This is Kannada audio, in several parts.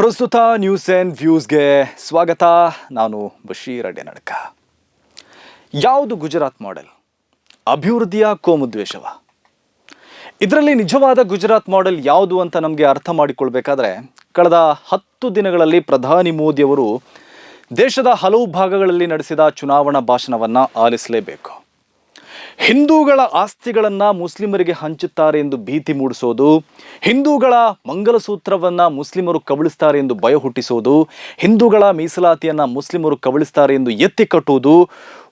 ಪ್ರಸ್ತುತ ನ್ಯೂಸ್ ಆ್ಯಂಡ್ ವ್ಯೂಸ್ಗೆ ಸ್ವಾಗತ. ನಾನು ಬಶೀರ್ ಅಡ್ಯನಡ್ಕ. ಯಾವುದು ಗುಜರಾತ್ ಮಾಡೆಲ್ ಅಭಿವೃದ್ಧಿಯ ಕೋಮುದ್ವೇಷವ ಇದರಲ್ಲಿ ನಿಜವಾದ ಗುಜರಾತ್ ಮಾಡೆಲ್ ಯಾವುದು ಅಂತ ನಮಗೆ ಅರ್ಥ ಮಾಡಿಕೊಳ್ಬೇಕಾದ್ರೆ, ಕಳೆದ ಹತ್ತು ದಿನಗಳಲ್ಲಿ ಪ್ರಧಾನಿ ಮೋದಿಯವರು ದೇಶದ ಹಲವು ಭಾಗಗಳಲ್ಲಿ ನಡೆಸಿದ ಚುನಾವಣಾ ಭಾಷಣವನ್ನು ಆಲಿಸಲೇಬೇಕು. ಹಿಂದೂಗಳ ಆಸ್ತಿಗಳನ್ನು ಮುಸ್ಲಿಮರಿಗೆ ಹಂಚುತ್ತಾರೆ ಎಂದು ಭೀತಿ ಮೂಡಿಸೋದು, ಹಿಂದೂಗಳ ಮಂಗಲಸೂತ್ರವನ್ನು ಮುಸ್ಲಿಮರು ಕಬಳಿಸ್ತಾರೆ ಎಂದು ಭಯ ಹುಟ್ಟಿಸೋದು, ಹಿಂದೂಗಳ ಮೀಸಲಾತಿಯನ್ನು ಮುಸ್ಲಿಮರು ಕಬಳಿಸ್ತಾರೆ ಎಂದು ಎತ್ತಿ ಕಟ್ಟುವುದು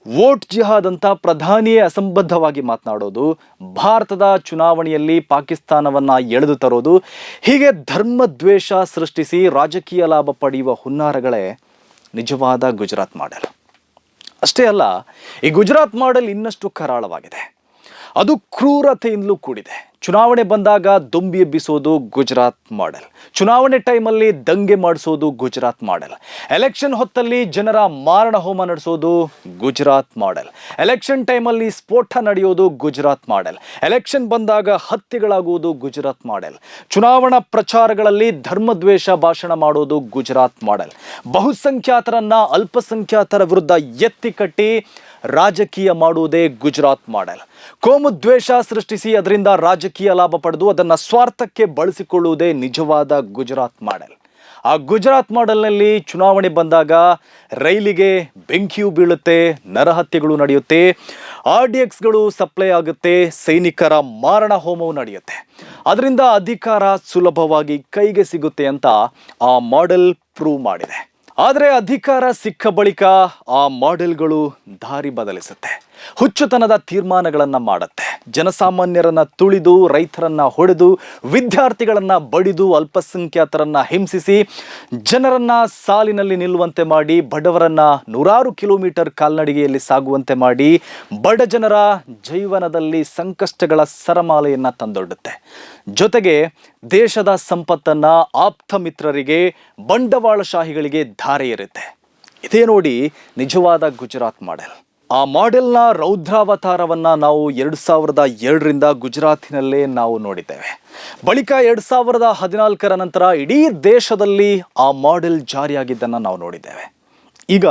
ವೋಟ್ ಜಿಹಾದ್ ಅಂತ ಪ್ರಧಾನಿಯೇ ಅಸಂಬದ್ಧವಾಗಿ ಮಾತನಾಡೋದು, ಭಾರತದ ಚುನಾವಣೆಯಲ್ಲಿ ಪಾಕಿಸ್ತಾನವನ್ನು ಎಳೆದು ತರೋದು, ಹೀಗೆ ಧರ್ಮ ದ್ವೇಷ ಸೃಷ್ಟಿಸಿ ರಾಜಕೀಯ ಲಾಭ ಪಡೆಯುವ ಹುನ್ನಾರಗಳೇ ನಿಜವಾದ ಗುಜರಾತ್ ಮಾಡೆಲ್. ಅಷ್ಟೇ ಅಲ್ಲ ಈ ಗುಜರಾತ್ ಮಾಡೆಲ್ ಇನ್ನಷ್ಟು ಕರಾಳವಾಗಿದೆ. ಅದು ಕ್ರೂರತೆಯಿಂದಲೂ ಕೂಡಿದೆ. ಚುನಾವಣೆ ಬಂದಾಗ ದೊಂಬಿ ಎಬ್ಬಿಸೋದು ಗುಜರಾತ್ ಮಾಡೆಲ್. ಚುನಾವಣೆ ಟೈಮಲ್ಲಿ ದಂಗೆ ಮಾಡಿಸೋದು ಗುಜರಾತ್ ಮಾಡೆಲ್. ಎಲೆಕ್ಷನ್ ಹೊತ್ತಲ್ಲಿ ಜನರ ಮಾರಣ ಹೋಮ ನಡೆಸೋದು ಗುಜರಾತ್ ಮಾಡೆಲ್. ಎಲೆಕ್ಷನ್ ಟೈಮಲ್ಲಿ ಸ್ಫೋಟ ನಡೆಯೋದು ಗುಜರಾತ್ ಮಾಡೆಲ್. ಎಲೆಕ್ಷನ್ ಬಂದಾಗ ಹತ್ಯೆಗಳಾಗುವುದು ಗುಜರಾತ್ ಮಾಡೆಲ್. ಚುನಾವಣಾ ಪ್ರಚಾರಗಳಲ್ಲಿ ಧರ್ಮದ್ವೇಷ ಭಾಷಣ ಮಾಡೋದು ಗುಜರಾತ್ ಮಾಡೆಲ್. ಬಹುಸಂಖ್ಯಾತರನ್ನ ಅಲ್ಪಸಂಖ್ಯಾತರ ವಿರುದ್ಧ ಎತ್ತಿ ಕಟ್ಟಿ ರಾಜಕೀಯ ಮಾಡುವುದೇ ಗುಜರಾತ್ ಮಾಡೆಲ್. ಕೋಮು ದ್ವೇಷ ಸೃಷ್ಟಿಸಿ ಅದರಿಂದ ರಾಜಕೀಯ ಲಾಭ ಪಡೆದು ಅದನ್ನು ಸ್ವಾರ್ಥಕ್ಕೆ ಬಳಸಿಕೊಳ್ಳುವುದೇ ನಿಜವಾದ ಗುಜರಾತ್ ಮಾಡೆಲ್. ಆ ಗುಜರಾತ್ ಮಾಡೆಲ್ನಲ್ಲಿ ಚುನಾವಣೆ ಬಂದಾಗ ರೈಲಿಗೆ ಬೆಂಕಿಯು ಬೀಳುತ್ತೆ, ನರಹತ್ಯೆಗಳು ನಡೆಯುತ್ತೆ, ಆರ್ ಡಿ ಎಕ್ಸ್ಗಳು ಸಪ್ಲೈ ಆಗುತ್ತೆ, ಸೈನಿಕರ ಮಾರಣ ಹೋಮವು ನಡೆಯುತ್ತೆ. ಅದರಿಂದ ಅಧಿಕಾರ ಸುಲಭವಾಗಿ ಕೈಗೆ ಸಿಗುತ್ತೆ ಅಂತ ಆ ಮಾಡೆಲ್ ಪ್ರೂವ್ ಮಾಡಿದೆ. ಆದರೆ ಅಧಿಕಾರ ಸಿಕ್ಕ ಬಳಿಕ ಆ ಮಾಡೆಲ್ಗಳು ದಾರಿ ಬದಲಿಸುತ್ತೆ. ಹುಚ್ಚುತನದ ತೀರ್ಮಾನಗಳನ್ನು ಮಾಡುತ್ತೆ. ಜನಸಾಮಾನ್ಯರನ್ನ ತುಳಿದು, ರೈತರನ್ನ ಹೊಡೆದು, ವಿದ್ಯಾರ್ಥಿಗಳನ್ನ ಬಡಿದು, ಅಲ್ಪಸಂಖ್ಯಾತರನ್ನ ಹಿಂಸಿಸಿ, ಜನರನ್ನ ಸಾಲಿನಲ್ಲಿ ನಿಲ್ಲುವಂತೆ ಮಾಡಿ, ಬಡವರನ್ನ ನೂರಾರು ಕಿಲೋಮೀಟರ್ ಕಾಲ್ನಡಿಗೆಯಲ್ಲಿ ಸಾಗುವಂತೆ ಮಾಡಿ, ಬಡ ಜನರ ಜೀವನದಲ್ಲಿ ಸಂಕಷ್ಟಗಳ ಸರಮಾಲೆಯನ್ನ ತಂದೊಡ್ಡುತ್ತೆ. ಜೊತೆಗೆ ದೇಶದ ಸಂಪತ್ತನ್ನ ಆಪ್ತ ಮಿತ್ರರಿಗೆ, ಬಂಡವಾಳಶಾಹಿಗಳಿಗೆ ಧಾರೆ ಇರುತ್ತೆ ಇದೇ ನೋಡಿ ನಿಜವಾದ ಗುಜರಾತ್ ಮಾಡೆಲ್. ಆ ಮಾಡೆಲ್ನ ರೌದ್ರಾವತಾರವನ್ನ ನಾವು ಎರಡು ಸಾವಿರದ ಎರಡರಿಂದ ಗುಜರಾತಿನಲ್ಲೇ ನಾವು ನೋಡಿದ್ದೇವೆ. ಬಳಿಕ ಎರಡು ಸಾವಿರದ ಹದಿನಾಲ್ಕರ ನಂತರ ಇಡೀ ದೇಶದಲ್ಲಿ ಆ ಮಾಡೆಲ್ ಜಾರಿಯಾಗಿದ್ದನ್ನು ನಾವು ನೋಡಿದ್ದೇವೆ. ಈಗ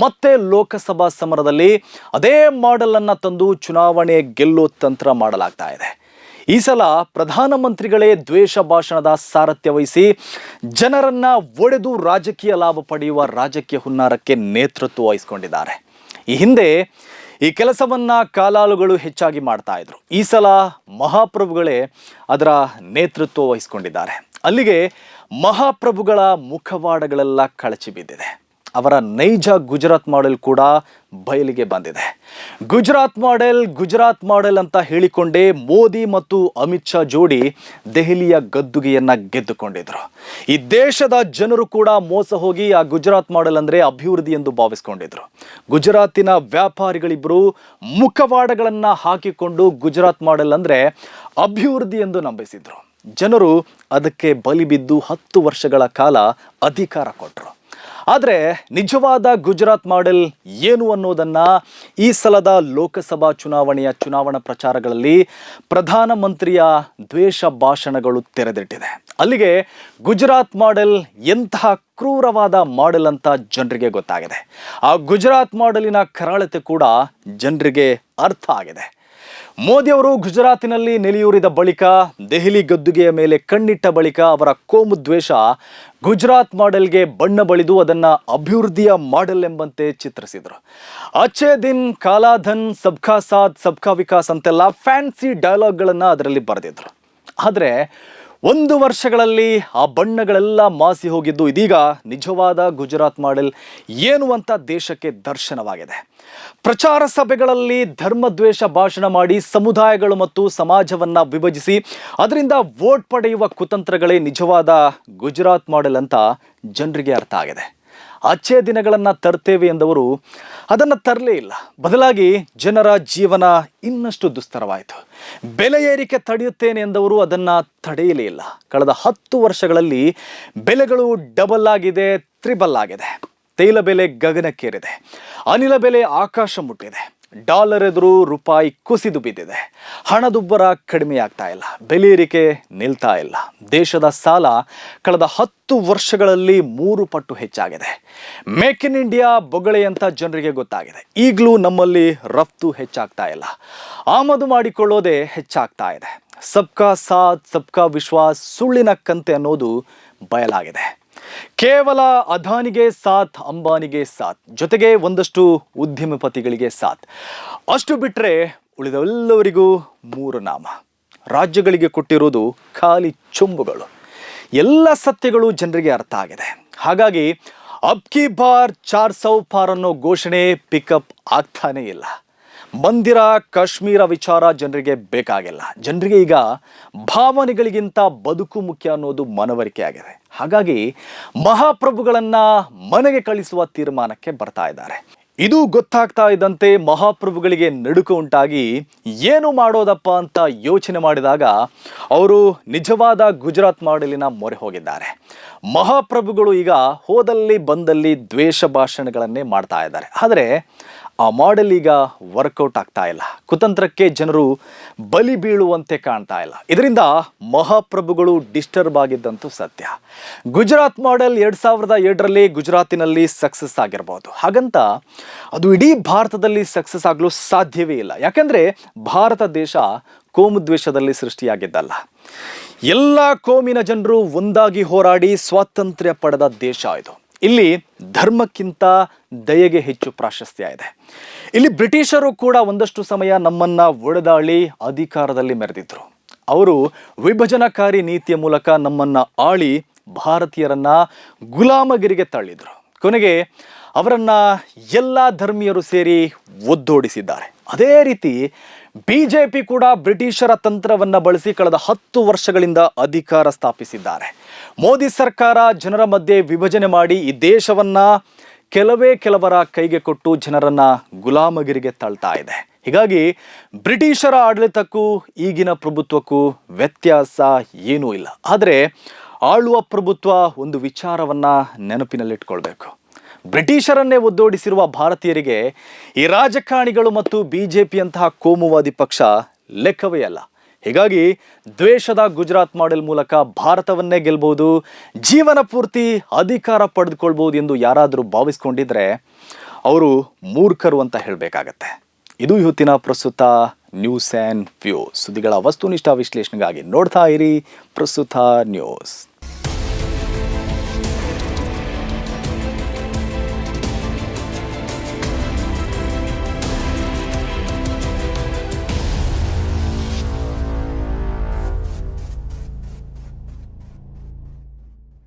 ಮತ್ತೆ ಲೋಕಸಭಾ ಸಮರದಲ್ಲಿ ಅದೇ ಮಾಡೆಲ್ ಅನ್ನ ತಂದು ಚುನಾವಣೆ ಗೆಲ್ಲೋ ತಂತ್ರ ಮಾಡಲಾಗ್ತಾ ಇದೆ. ಈ ಸಲ ಪ್ರಧಾನಮಂತ್ರಿಗಳೇ ದ್ವೇಷ ಭಾಷಣದ ಸಾರಥ್ಯ ವಹಿಸಿ ಜನರನ್ನ ಒಡೆದು ರಾಜಕೀಯ ಲಾಭ ಪಡೆಯುವ ರಾಜಕೀಯ ಹುನ್ನಾರಕ್ಕೆ ನೇತೃತ್ವ ವಹಿಸಿಕೊಂಡಿದ್ದಾರೆ. ಈ ಹಿಂದೆ ಈ ಕೆಲಸವನ್ನು ಕಾಲಾಳುಗಳು ಹೆಚ್ಚಾಗಿ ಮಾಡ್ತಾ ಇದ್ರು. ಈ ಸಲ ಮಹಾಪ್ರಭುಗಳೇ ಅದರ ನೇತೃತ್ವ ವಹಿಸಿಕೊಂಡಿದ್ದಾರೆ. ಅಲ್ಲಿಗೆ ಮಹಾಪ್ರಭುಗಳ ಮುಖವಾಡಗಳೆಲ್ಲ ಕಳಚಿ ಬಿದ್ದಿದೆ. ಅವರ ನೈಜ ಗುಜರಾತ್ ಮಾಡೆಲ್ ಕೂಡ ಬಯಲಿಗೆ ಬಂದಿದೆ. ಗುಜರಾತ್ ಮಾಡೆಲ್ ಗುಜರಾತ್ ಮಾಡೆಲ್ ಅಂತ ಹೇಳಿಕೊಂಡೇ ಮೋದಿ ಮತ್ತು ಅಮಿತ್ ಶಾ ಜೋಡಿ ದೆಹಲಿಯ ಗದ್ದುಗೆಯನ್ನು ಗೆದ್ದುಕೊಂಡಿದ್ರು. ಈ ದೇಶದ ಜನರು ಕೂಡ ಮೋಸ ಹೋಗಿ ಆ ಗುಜರಾತ್ ಮಾಡೆಲ್ ಅಂದ್ರೆ ಅಭಿವೃದ್ಧಿ ಎಂದು ಭಾವಿಸ್ಕೊಂಡಿದ್ರು. ಗುಜರಾತಿನ ವ್ಯಾಪಾರಿಗಳಿಬ್ಬರು ಮುಖವಾಡಗಳನ್ನು ಹಾಕಿಕೊಂಡು ಗುಜರಾತ್ ಮಾಡೆಲ್ ಅಂದ್ರೆ ಅಭಿವೃದ್ಧಿ ಎಂದು ನಂಬಿಸಿದ್ರು. ಜನರು ಅದಕ್ಕೆ ಬಲಿಬಿದ್ದು ಹತ್ತು ವರ್ಷಗಳ ಕಾಲ ಅಧಿಕಾರ ಕೊಟ್ಟರು ಆದರೆ ನಿಜವಾದ ಗುಜರಾತ್ ಮಾಡೆಲ್ ಏನು ಅನ್ನೋದನ್ನು ಈ ಸಲದ ಲೋಕಸಭಾ ಚುನಾವಣೆಯ ಚುನಾವಣಾ ಪ್ರಚಾರಗಳಲ್ಲಿ ಪ್ರಧಾನಮಂತ್ರಿಯ ದ್ವೇಷ ಭಾಷಣಗಳು ತೆರೆದಿಟ್ಟಿದೆ. ಅಲ್ಲಿಗೆ ಗುಜರಾತ್ ಮಾಡೆಲ್ ಎಂತಹ ಕ್ರೂರವಾದ ಮಾಡೆಲ್ ಅಂತ ಜನರಿಗೆ ಗೊತ್ತಾಗಿದೆ. ಆ ಗುಜರಾತ್ ಮಾಡೆಲಿನ ಕರಾಳತೆ ಕೂಡ ಜನರಿಗೆ ಅರ್ಥ ಆಗಿದೆ. ಮೋದಿಯವರು ಗುಜರಾತಿನಲ್ಲಿ ನೆಲೆಯೂರಿದ ಬಳಿಕ ದೆಹಲಿ ಗದ್ದುಗೆಯ ಮೇಲೆ ಕಣ್ಣಿಟ್ಟ ಬಳಿಕ ಅವರ ಕೋಮು ದ್ವೇಷ ಗುಜರಾತ್ ಮಾಡೆಲ್ಗೆ ಬಣ್ಣ ಬಳಿದು ಅದನ್ನ ಅಭಿವೃದ್ಧಿಯ ಮಾಡೆಲ್ ಎಂಬಂತೆ ಚಿತ್ರಿಸಿದರು. ಅಚ್ಚೆ ದಿನ್ ಕಾಲಾಧನ್ ಸಬ್ಕಾ ಸಾಥ್, ಸಬ್ಕಾ ವಿಕಾಸ್ ಅಂತೆಲ್ಲ ಫ್ಯಾನ್ಸಿ ಡೈಲಾಗ್ಗಳನ್ನು ಅದರಲ್ಲಿ ಬರೆದಿದ್ರು. ಆದರೆ ಒಂದು ವರ್ಷಗಳಲ್ಲಿ ಆ ಬಣ್ಣಗಳೆಲ್ಲ ಮಾಸಿ ಹೋಗಿದ್ದು ಇದೀಗ ನಿಜವಾದ ಗುಜರಾತ್ ಮಾಡೆಲ್ ಏನು ಅಂತ ದೇಶಕ್ಕೆ ದರ್ಶನವಾಗಿದೆ. ಪ್ರಚಾರ ಸಭೆಗಳಲ್ಲಿ ಧರ್ಮದ್ವೇಷ ಭಾಷಣ ಮಾಡಿ ಸಮುದಾಯಗಳು ಮತ್ತು ಸಮಾಜವನ್ನ ವಿಭಜಿಸಿ ಅದರಿಂದ ವೋಟ್ ಪಡೆಯುವ ಕುತಂತ್ರಗಳೇ ನಿಜವಾದ ಗುಜರಾತ್ ಮಾಡೆಲ್ ಅಂತ ಜನರಿಗೆ ಅರ್ಥ ಆಗಿದೆ. ಅಚ್ಚೆ ದಿನಗಳನ್ನು ತರ್ತೇವೆ ಎಂದವರು ಅದನ್ನು ತರಲೇ ಇಲ್ಲ. ಬದಲಾಗಿ ಜನರ ಜೀವನ ಇನ್ನಷ್ಟು ದುಸ್ತರವಾಯಿತು. ಬೆಲೆ ಏರಿಕೆ ತಡೆಯುತ್ತೇನೆ ಎಂದವರು ಅದನ್ನು ತಡೆಯಲೇ ಇಲ್ಲ. ಕಳೆದ ಹತ್ತು ವರ್ಷಗಳಲ್ಲಿ ಬೆಲೆಗಳು ಡಬಲ್ ಆಗಿದೆ ತ್ರಿಬಲ್ ಆಗಿದೆ. ತೈಲ ಬೆಲೆ ಗಗನಕ್ಕೇರಿದೆ. ಅನಿಲ ಬೆಲೆ ಆಕಾಶ ಮುಟ್ಟಿದೆ. ಡಾಲರ್ ಎದುರು ರೂಪಾಯಿ ಕುಸಿದು ಬಿದ್ದಿದೆ. ಹಣದುಬ್ಬರ ಕಡಿಮೆಯಾಗ್ತಾ ಇಲ್ಲ. ಬೆಲೆ ನಿಲ್ತಾ ಇಲ್ಲ. ದೇಶದ ಸಾಲ ಕಳೆದ ಹತ್ತು ವರ್ಷಗಳಲ್ಲಿ ಮೂರು ಪಟ್ಟು ಹೆಚ್ಚಾಗಿದೆ. ಮೇಕ್ ಇನ್ ಇಂಡಿಯಾ ಬೊಗಳೆ ಅಂತ ಜನರಿಗೆ ಗೊತ್ತಾಗಿದೆ. ಈಗಲೂ ನಮ್ಮಲ್ಲಿ ರಫ್ತು ಹೆಚ್ಚಾಗ್ತಾ ಇಲ್ಲ. ಆಮದು ಮಾಡಿಕೊಳ್ಳೋದೇ ಹೆಚ್ಚಾಗ್ತಾ ಇದೆ. ಸಬ್ಕಾ ಸಾಥ್, ಸಬ್ಕಾ ವಿಶ್ವಾಸ್, ಸುಳ್ಳಿನ ಕಂತೆ ಅನ್ನೋದು ಬಯಲಾಗಿದೆ. ಕೇವಲ ಅದಾನಿಗೆ ಸಾಥ್, ಅಂಬಾನಿಗೆ ಸಾಥ್, ಜೊತೆಗೆ ಒಂದಷ್ಟು ಉದ್ಯಮಪತಿಗಳಿಗೆ ಸಾಥ್. ಅಷ್ಟು ಬಿಟ್ಟರೆ ಉಳಿದೆಲ್ಲವರಿಗೂ ಮೂರು ನಾಮ ರಾಜ್ಯಗಳಿಗೆ ಕೊಟ್ಟಿರೋದು ಖಾಲಿ ಚುಂಬುಗಳು. ಎಲ್ಲ ಸತ್ಯಗಳು ಜನರಿಗೆ ಅರ್ಥ ಆಗಿದೆ. ಹಾಗಾಗಿ ಅಬ್ಕಿ ಬಾರ್ ಚಾರ್ ಸೌ ಪಾರ್ ಅನ್ನೋ ಘೋಷಣೆ ಪಿಕಪ್ ಆಗ್ತಾನೇ ಇಲ್ಲ. ಮಂದಿರ, ಕಾಶ್ಮೀರ ವಿಚಾರ ಜನರಿಗೆ ಬೇಕಾಗಿಲ್ಲ. ಜನರಿಗೆ ಈಗ ಭಾವನೆಗಳಿಗಿಂತ ಬದುಕು ಮುಖ್ಯ ಅನ್ನೋದು ಮನವರಿಕೆ ಆಗಿದೆ. ಹಾಗಾಗಿ ಮಹಾಪ್ರಭುಗಳನ್ನ ಮನೆಗೆ ಕಳಿಸುವ ತೀರ್ಮಾನಕ್ಕೆ ಬರ್ತಾ ಇದ್ದಾರೆ. ಇದು ಗೊತ್ತಾಗ್ತಾ ಇದ್ದಂತೆ ಮಹಾಪ್ರಭುಗಳಿಗೆ ನಡುಕು ಉಂಟಾಗಿ ಏನು ಮಾಡೋದಪ್ಪ ಅಂತ ಯೋಚನೆ ಮಾಡಿದಾಗ ಅವರು ನಿಜವಾದ ಗುಜರಾತ್ ಮಾಡಲಿನ ಮೊರೆ ಹೋಗಿದ್ದಾರೆ. ಮಹಾಪ್ರಭುಗಳು ಈಗ ಹೋದಲ್ಲಿ ಬಂದಲ್ಲಿ ದ್ವೇಷ ಭಾಷಣಗಳನ್ನೇ ಮಾಡ್ತಾ ಇದ್ದಾರೆ. ಆದರೆ ಆ ಮಾಡೆಲ್ ಈಗ ವರ್ಕೌಟ್ ಆಗ್ತಾ ಇಲ್ಲ. ಕುತಂತ್ರಕ್ಕೆ ಜನರು ಬಲಿ ಬೀಳುವಂತೆ ಕಾಣ್ತಾ ಇಲ್ಲ. ಇದರಿಂದ ಮಹಾಪ್ರಭುಗಳು ಡಿಸ್ಟರ್ಬ್ ಆಗಿದ್ದಂತೂ ಸತ್ಯ. ಗುಜರಾತ್ ಮಾಡೆಲ್ ಎರಡು ಸಾವಿರದ ಏಳರಲ್ಲಿ ಗುಜರಾತಿನಲ್ಲಿ ಸಕ್ಸಸ್ ಆಗಿರ್ಬೋದು. ಹಾಗಂತ ಅದು ಇಡೀ ಭಾರತದಲ್ಲಿ ಸಕ್ಸಸ್ ಆಗಲು ಸಾಧ್ಯವೇ ಇಲ್ಲ. ಯಾಕಂದ್ರೆ ಭಾರತ ದೇಶ ಕೋಮುದ್ವೇಷದಲ್ಲಿ ಸೃಷ್ಟಿಯಾಗಿದ್ದಲ್ಲ. ಎಲ್ಲ ಕೋಮಿನ ಜನರು ಒಂದಾಗಿ ಹೋರಾಡಿ ಸ್ವಾತಂತ್ರ್ಯ ಪಡೆದ ದೇಶ ಇದು. ಇಲ್ಲಿ ಧರ್ಮಕ್ಕಿಂತ ದಯೆಗೆ ಹೆಚ್ಚು ಪ್ರಾಶಸ್ತ್ಯ ಇದೆ. ಇಲ್ಲಿ ಬ್ರಿಟಿಷರು ಕೂಡ ಒಂದಷ್ಟು ಸಮಯ ನಮ್ಮನ್ನ ಒಡೆದಾಳಿ ಅಧಿಕಾರದಲ್ಲಿ ಮೆರೆದಿದ್ರು. ಅವರು ವಿಭಜನಕಾರಿ ನೀತಿಯ ಮೂಲಕ ನಮ್ಮನ್ನ ಆಳಿ ಭಾರತೀಯರನ್ನ ಗುಲಾಮಗಿರಿಗೆ ತಳ್ಳಿದ್ರು. ಕೊನೆಗೆ ಅವರನ್ನ ಎಲ್ಲ ಧರ್ಮೀಯರು ಸೇರಿ ಒದ್ದೋಡಿಸಿದ್ದಾರೆ. ಅದೇ ರೀತಿ ಬಿಜೆಪಿ ಕೂಡ ಬ್ರಿಟಿಷರ ತಂತ್ರವನ್ನ ಬಳಸಿ ಕಳೆದ ಹತ್ತು ವರ್ಷಗಳಿಂದ ಅಧಿಕಾರ ಸ್ಥಾಪಿಸಿದ್ದಾರೆ. ಮೋದಿ ಸರ್ಕಾರ ಜನರ ಮಧ್ಯೆ ವಿಭಜನೆ ಮಾಡಿ ಈ ದೇಶವನ್ನ ಕೆಲವೇ ಕೆಲವರ ಕೈಗೆ ಕೊಟ್ಟು ಜನರನ್ನ ಗುಲಾಮಗಿರಿಗೆ ತಳ್ತಾ ಇದೆ. ಹೀಗಾಗಿ ಬ್ರಿಟಿಷರ ಆಡಳಿತಕ್ಕೂ ಈಗಿನ ಪ್ರಭುತ್ವಕ್ಕೂ ವ್ಯತ್ಯಾಸ ಏನೂ ಇಲ್ಲ. ಆದರೆ ಆಳುವ ಪ್ರಭುತ್ವ ಒಂದು ವಿಚಾರವನ್ನ ನೆನಪಿನಲ್ಲಿಟ್ಕೊಳ್ಬೇಕು. ಬ್ರಿಟಿಷರನ್ನೇ ಒದ್ದೋಡಿಸಿರುವ ಭಾರತೀಯರಿಗೆ ಈ ರಾಜಕಾರಣಿಗಳು ಮತ್ತು ಬಿ ಜೆ ಪಿಯಂತಹ ಕೋಮುವಾದಿ ಪಕ್ಷ ಲೆಕ್ಕವೇ ಅಲ್ಲ. ಹೀಗಾಗಿ ದ್ವೇಷದ ಗುಜರಾತ್ ಮಾಡೆಲ್ ಮೂಲಕ ಭಾರತವನ್ನೇ ಗೆಲ್ಬಹುದು, ಜೀವನ ಪೂರ್ತಿ ಅಧಿಕಾರ ಪಡೆದುಕೊಳ್ಬಹುದು ಎಂದು ಯಾರಾದರೂ ಭಾವಿಸ್ಕೊಂಡಿದ್ರೆ ಅವರು ಮೂರ್ಖರು ಅಂತ ಹೇಳಬೇಕಾಗತ್ತೆ. ಇದು ಇವತ್ತಿನ ಪ್ರಸ್ತುತ ನ್ಯೂಸ್ ಆ್ಯಂಡ್ ವ್ಯೂ ಸುದ್ದಿಗಳ ವಸ್ತುನಿಷ್ಠ ವಿಶ್ಲೇಷಣೆಗಾಗಿ ನೋಡ್ತಾ ಇರಿ ಪ್ರಸ್ತುತ ನ್ಯೂಸ್.